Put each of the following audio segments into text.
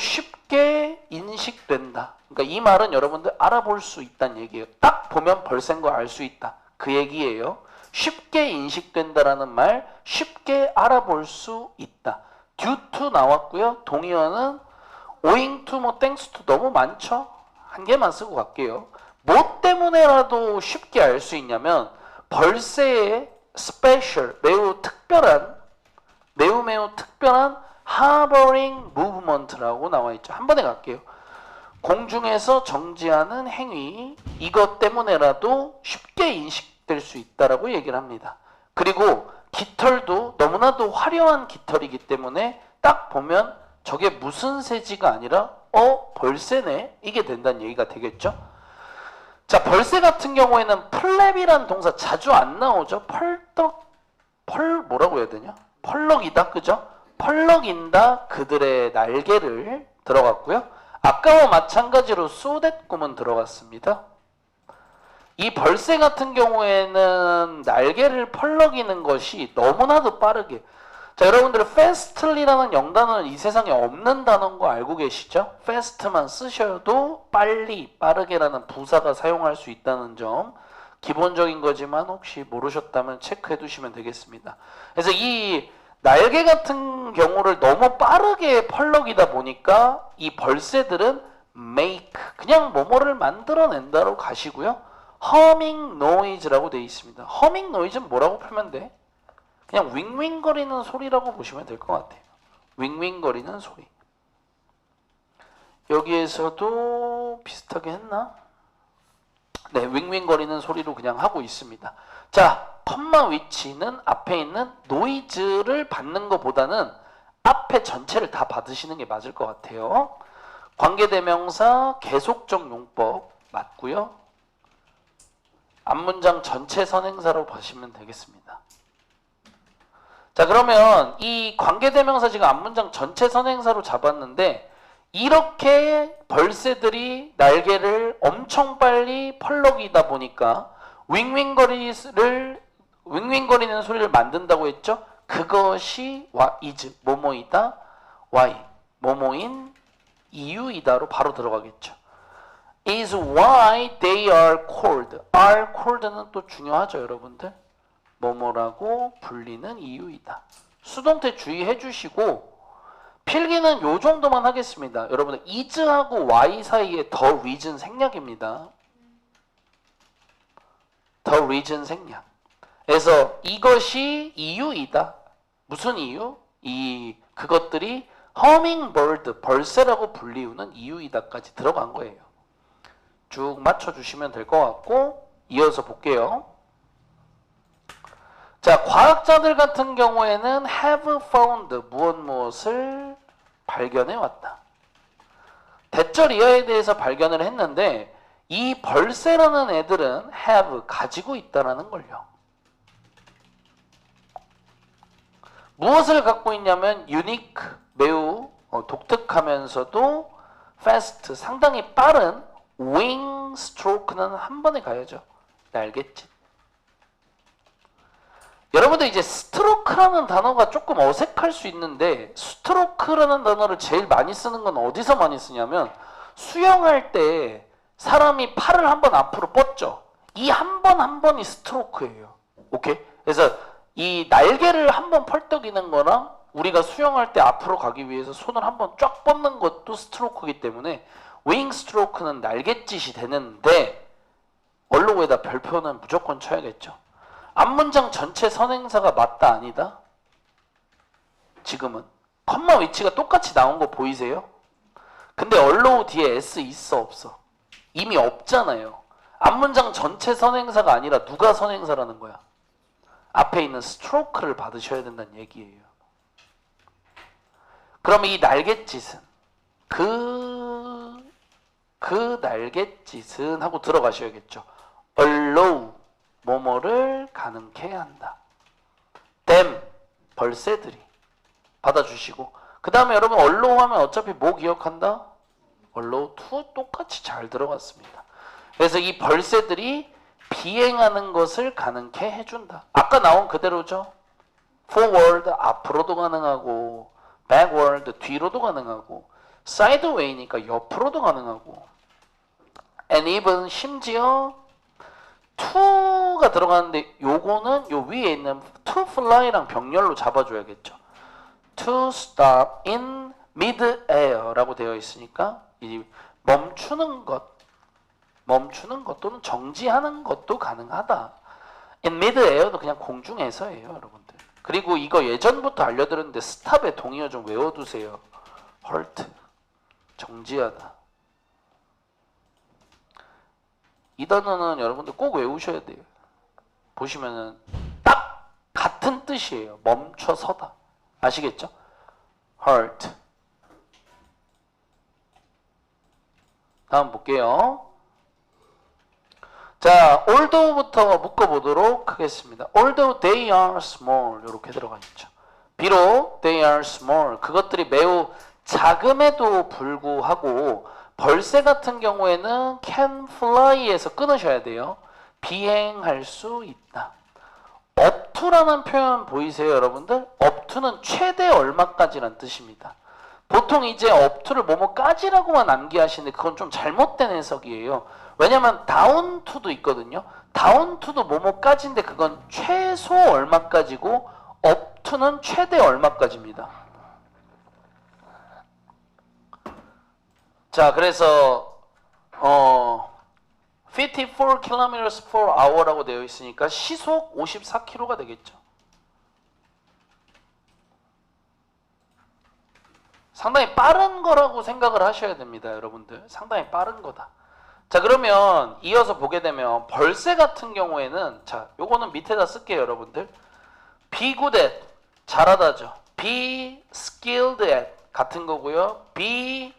쉽게 인식된다. 그러니까 이 말은 여러분들 알아볼 수 있다는 얘기예요. 딱 보면 벌센 거알 수 있다. 그 얘기예요. 쉽게 인식된다라는 말, 쉽게 알아볼 수 있다. due to 나왔고요. 동의어는 owing to 뭐 thanks to 너무 많죠? 한 개만 쓰고 갈게요. 뭐 때문에라도 쉽게 알 수 있냐면 벌새의 special 매우 특별한 매우 매우 특별한 harboring movement라고 나와 있죠. 한 번에 갈게요. 공중에서 정지하는 행위 이것 때문에라도 쉽게 인식될 수 있다라고 얘기를 합니다. 그리고 깃털도 너무나도 화려한 깃털이기 때문에 딱 보면 저게 무슨 새지가 아니라 어 벌새네 이게 된다는 얘기가 되겠죠. 자 벌새 같은 경우에는 플랩이란 동사 자주 안 나오죠. 펄떡 펄 뭐라고 해야 되냐? 펄럭이다 그죠? 펄럭인다 그들의 날개를 들어갔고요. 아까와 마찬가지로 쏘댓꿈은 들어갔습니다. 이 벌새 같은 경우에는 날개를 펄럭이는 것이 너무나도 빠르게 자 여러분들 fastly라는 영단어는 이 세상에 없는 단어인 거 알고 계시죠? fast만 쓰셔도 빨리 빠르게라는 부사가 사용할 수 있다는 점 기본적인 거지만 혹시 모르셨다면 체크해 두시면 되겠습니다. 그래서 이 날개 같은 경우를 너무 빠르게 펄럭이다 보니까 이 벌새들은 make 그냥 뭐뭐를 만들어낸다로 가시고요. humming noise라고 되어 있습니다. humming noise는 뭐라고 풀면 돼? 그냥 윙윙거리는 소리라고 보시면 될 것 같아요. 윙윙거리는 소리. 여기에서도 비슷하게 했나? 네, 윙윙거리는 소리로 그냥 하고 있습니다. 자, 컴마 위치는 앞에 있는 노이즈를 받는 것보다는 앞에 전체를 다 받으시는 게 맞을 것 같아요. 관계대명사 계속적 용법 맞고요. 앞문장 전체 선행사로 보시면 되겠습니다. 자 그러면 이 관계대명사 지금 앞문장 전체 선행사로 잡았는데 이렇게 벌새들이 날개를 엄청 빨리 펄럭이다 보니까 윙윙거리를 윙윙거리는 소리를 만든다고 했죠. 그것이 와 is 뭐뭐이다 why 뭐뭐인 이유이다로 바로 들어가겠죠. is why they are called. are called는 또 중요하죠, 여러분들. 뭐뭐라고 불리는 이유이다. 수동태 주의해 주시고 필기는 요 정도만 하겠습니다. 여러분들 is하고 why 사이에 더 reason 생략입니다. 더 reason 생략. 그래서 이것이 이유이다. 무슨 이유? 이 그것들이 hummingbird 벌새라고 불리우는 이유이다까지 들어간 거예요. 쭉 맞춰주시면 될 것 같고 이어서 볼게요. 자, 과학자들 같은 경우에는 have found 무엇 무엇을 발견해 왔다. 대절 이하에 대해서 발견을 했는데 이 벌새라는 애들은 have 가지고 있다라는 걸요. 무엇을 갖고 있냐면 unique 매우 어, 독특하면서도 fast 상당히 빠른 wing stroke는 한 번에 가야죠. 알겠지? 여러분들 이제 스트로크라는 단어가 조금 어색할 수 있는데 스트로크라는 단어를 제일 많이 쓰는 건 어디서 많이 쓰냐면 수영할 때 사람이 팔을 한 번 앞으로 뻗죠. 이 한 번 한 번이 스트로크예요. 오케이? 그래서 이 날개를 한번 펄떡이는 거랑 우리가 수영할 때 앞으로 가기 위해서 손을 한번 쫙 뻗는 것도 스트로크이기 때문에 윙 스트로크는 날갯짓이 되는데 언로에다 별표는 무조건 쳐야겠죠. 앞문장 전체 선행사가 맞다 아니다? 지금은 컴마 위치가 똑같이 나온 거 보이세요? 근데 얼로우 뒤에 s 있어 없어? 이미 없잖아요. 앞문장 전체 선행사가 아니라 누가 선행사라는 거야? 앞에 있는 스트로크를 받으셔야 된다는 얘기예요. 그럼 이 날갯짓은 그, 그 날갯짓은 하고 들어가셔야겠죠. allow 뭐뭐를 가능케 한다. them 벌새들이 받아주시고 그 다음에 여러분 allow 하면 어차피 뭐 기억한다? allow to 똑같이 잘 들어갔습니다. 그래서 이 벌새들이 비행하는 것을 가능케 해준다. 아까 나온 그대로죠. forward 앞으로도 가능하고 backward 뒤로도 가능하고 sideway니까 옆으로도 가능하고 and even 심지어 to가 들어가는데 요거는 요 위에 있는 to fly랑 병렬로 잡아줘야겠죠. to stop in mid-air라고 되어 있으니까 이 멈추는 것, 멈추는 것 또는 정지하는 것도 가능하다. in mid-air도 그냥 공중에서예요, 여러분들. 그리고 이거 예전부터 알려드렸는데 stop의 동의어 좀 외워두세요. halt, 정지하다. 이 단어는 여러분들 꼭 외우셔야 돼요. 보시면은 딱 같은 뜻이에요. 멈춰서다. 아시겠죠? halt. 다음 볼게요. 자, althouggh부터 묶어보도록 하겠습니다. although they are small 이렇게 들어가 있죠. 비록 they are small 그것들이 매우 작음에도 불구하고 벌새 같은 경우에는 can fly에서 끊으셔야 돼요. 비행할 수 있다. up to라는 표현 보이세요, 여러분들? up to는 최대 얼마까지란 뜻입니다. 보통 이제 up to를 뭐뭐까지라고만 암기하시는데 그건 좀 잘못된 해석이에요. 왜냐면 down to도 있거든요. down to도 뭐뭐까지인데 그건 최소 얼마까지고 up to는 최대 얼마까지입니다. 자, 그래서 어 54 km per hour라고 되어 있으니까 시속 54km가 되겠죠. 상당히 빠른 거라고 생각을 하셔야 됩니다, 여러분들. 상당히 빠른 거다. 자, 그러면 이어서 보게 되면 벌새 같은 경우에는 자, 요거는 밑에다 쓸게요, 여러분들. be good at 잘하다죠. be skilled at 같은 거고요. be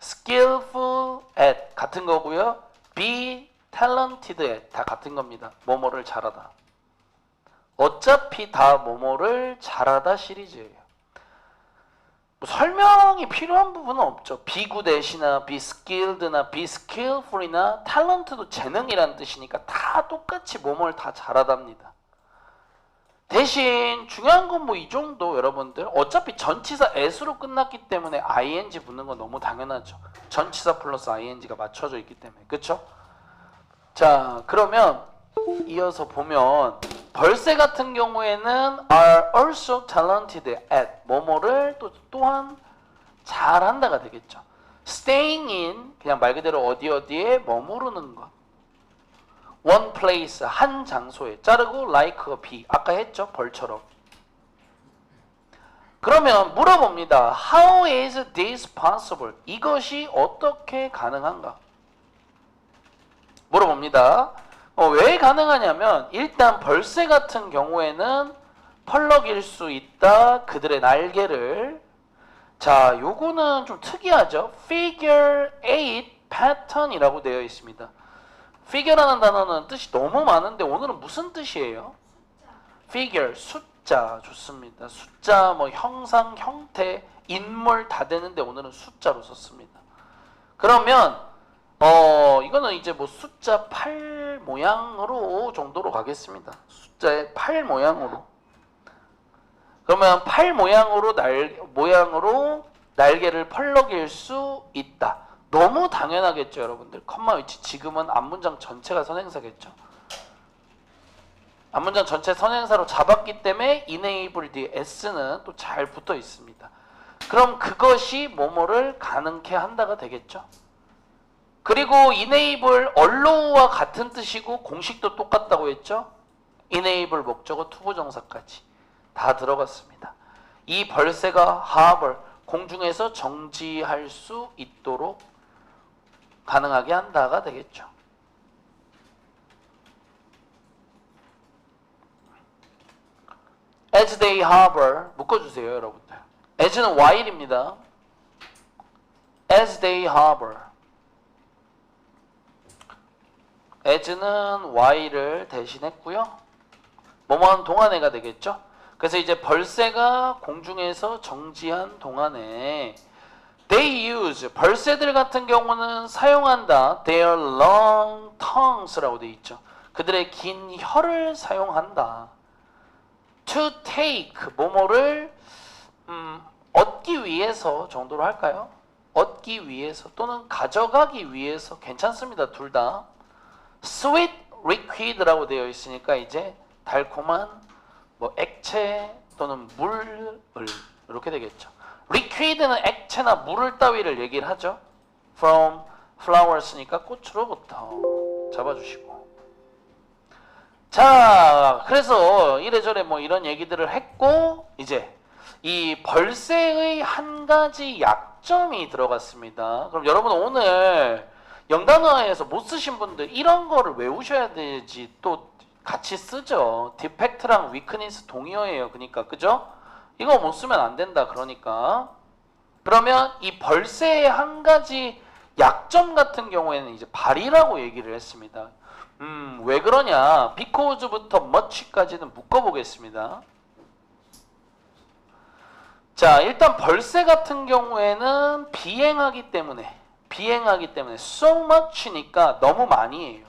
skillful at 같은 거고요. be talented at 다 같은 겁니다. 뭐뭐를 잘하다. 어차피 다 뭐뭐를 잘하다 시리즈예요. 뭐 설명이 필요한 부분은 없죠. skilled나 be skillful이나 talent도 재능이라는 뜻이니까 다 똑같이 뭐뭐를 다 잘하답니다. 대신 중요한 건 뭐 이 정도 여러분들 어차피 전치사 s로 끝났기 때문에 ing 붙는 건 너무 당연하죠. 전치사 플러스 ing가 맞춰져 있기 때문에 그렇죠? 자 그러면 이어서 보면 벌새 같은 경우에는 are also talented at 뭐뭐를 또 또한 잘한다가 되겠죠. staying in 그냥 말 그대로 어디 어디에 머무르는 것. one place 한 장소에 자르고 like a bee 아까 했죠 벌처럼. 그러면 물어봅니다. How is this possible? 이것이 어떻게 가능한가? 물어봅니다. 어, 왜 가능하냐면 일단 벌새 같은 경우에는 펄럭일 수 있다. 그들의 날개를 자, 요거는 좀 특이하죠. figure 8 pattern이라고 되어 있습니다. figure라는 단어는 뜻이 너무 많은데 오늘은 무슨 뜻이에요? figure 숫자 좋습니다. 숫자 뭐 형상, 형태, 인물 다 되는데 오늘은 숫자로 썼습니다. 그러면 어 이거는 이제 뭐 숫자 8 모양으로 정도로 가겠습니다. 숫자의 8 모양으로. 그러면 8 모양으로 날 모양으로 날개를 펄럭일 수 있다. 너무 당연하겠죠, 여러분들. 컴마 위치 지금은 앞문장 전체가 선행사겠죠. 앞문장 전체 선행사로 잡았기 때문에 enable 뒤에 s는 또 잘 붙어 있습니다. 그럼 그것이 뭐뭐를 가능케 한다가 되겠죠. 그리고 enable allow와 같은 뜻이고 공식도 똑같다고 했죠. enable 목적어 투부 정사까지 다 들어갔습니다. 이 벌새가 harbor 공중에서 정지할 수 있도록 가능하게 한다가 되겠죠. as they 묶어주세요 여러분들. as는 while입니다. as they as는 while을 대신했고요. 뭐뭐한 동안에가 되겠죠. 그래서 이제 벌새가 공중에서 정지한 동안에 they use 벌새들 같은 경우는 사용한다. their long tongues라고 돼 있죠. 그들의 긴 혀를 사용한다. to take 뭐뭐를 음, 얻기 위해서 정도로 할까요? 얻기 위해서 또는 가져가기 위해서 괜찮습니다. 둘 다. Sweet liquid라고 되어 있으니까 이제 달콤한 뭐 액체 또는 물을 이렇게 되겠죠. liquid는 액체나 물을 따위를 얘기를 하죠. from flowers니까 꽃으로부터 잡아주시고. 자, 그래서 이래저래 뭐 이런 얘기들을 했고 이제 이 벌새의 한 가지 약점이 들어갔습니다. 그럼 여러분 오늘 영단어에서 못 쓰신 분들 이런 거를 외우셔야 되지 또 같이 쓰죠. 디펙트랑 위크니스 동의어예요. 그러니까 그죠? 이거 못 쓰면 안 된다. 그러니까 그러면 이 벌새의 한 가지 약점 같은 경우에는 이제 발이라고 얘기를 했습니다. 음, 왜 그러냐? because부터 much까지는 묶어 보겠습니다. 자, 일단 벌새 같은 경우에는 비행하기 때문에 비행하기 때문에 so much니까 너무 많이에요.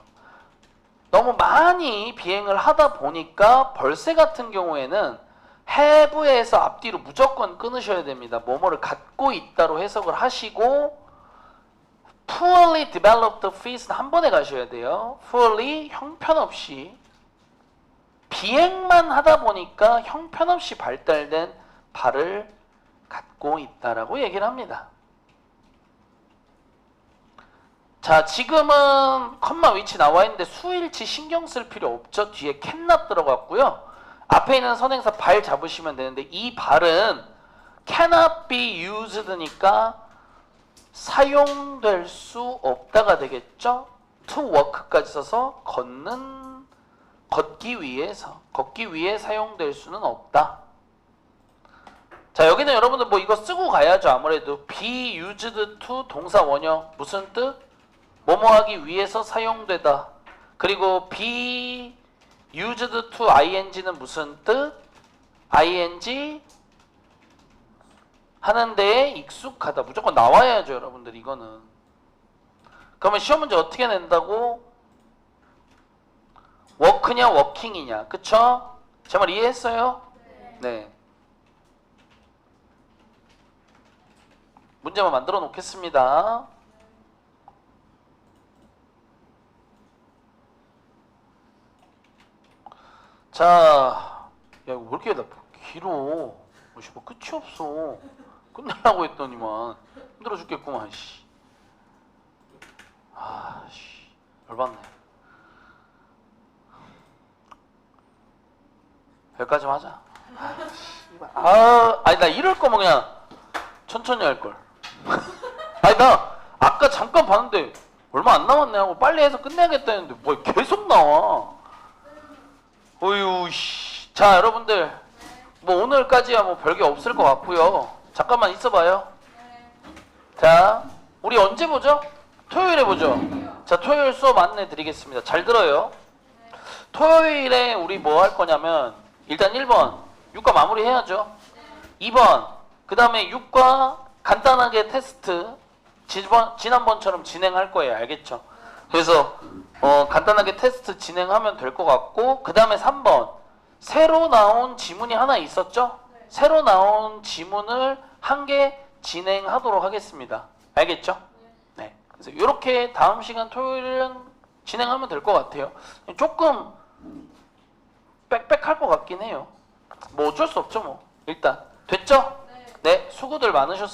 너무 많이 비행을 하다 보니까 벌새 같은 경우에는 have에서 앞뒤로 무조건 끊으셔야 됩니다. 뭐뭐를 갖고 있다로 해석을 하시고 poorly developed feet은 한 번에 가셔야 돼요. poorly 형편없이 비행만 하다 보니까 형편없이 발달된 발을 갖고 있다라고 얘기를 합니다. 자, 지금은 컴마 위치 나와 있는데 수일치 신경 쓸 필요 없죠. 뒤에 캔낫 들어갔고요. 앞에 있는 선행사 발 잡으시면 되는데 이 발은 cannot be used니까 사용될 수 없다가 되겠죠. to walk까지 써서 걷는 걷기 위해서 걷기 위해 사용될 수는 없다. 자 여기는 여러분들 뭐 이거 쓰고 가야죠 아무래도 be used to 동사 원형 무슨 뜻? 뭐뭐 하기 위해서 사용되다. 그리고 be used to ing는 무슨 뜻? ing 하는데 익숙하다. 무조건 나와야죠, 여러분들 이거는. 그러면 시험 문제 어떻게 낸다고? 워크냐 워킹이냐. 그쵸? 제 말 이해했어요? 네. 문제만 만들어 놓겠습니다. 자, 야, 왜 이렇게 나 길어? 뭐, 씨, 뭐 끝이 없어. 끝내려고 했더니만 힘들어 죽겠구만, 씨. 아, 씨, 열받네. 여기까지만 하자. 아, 아니 나 이럴 거면 그냥 천천히 할 걸. 아니 나 아까 잠깐 봤는데 얼마 안 남았네 하고 빨리 해서 끝내야겠다 했는데 뭐 계속 나와. 어휴 씨. 자 여러분들 뭐 오늘까지야 뭐 별게 없을 것 같고요. 잠깐만 있어봐요. 자 우리 언제 보죠? 토요일에 보죠. 자 토요일 수업 안내 드리겠습니다. 잘 들어요. 토요일에 우리 뭐 할 거냐면 일단 1번 육과 마무리 해야죠. 2번 그 다음에 육과 간단하게 테스트 지번, 지난번처럼 진행할 거예요. 알겠죠? 그래서 어, 간단하게 테스트 진행하면 될 것 같고 그 다음에 3번 새로 나온 지문이 하나 있었죠? 새로 나온 지문을 한 개 진행하도록 하겠습니다. 알겠죠? 네. 그래서 이렇게 다음 시간 토요일은 진행하면 될 것 같아요. 조금 빽빽할 것 같긴 해요. 뭐 어쩔 수 없죠, 뭐. 일단 됐죠? 네, 수고들 많으셨습니다.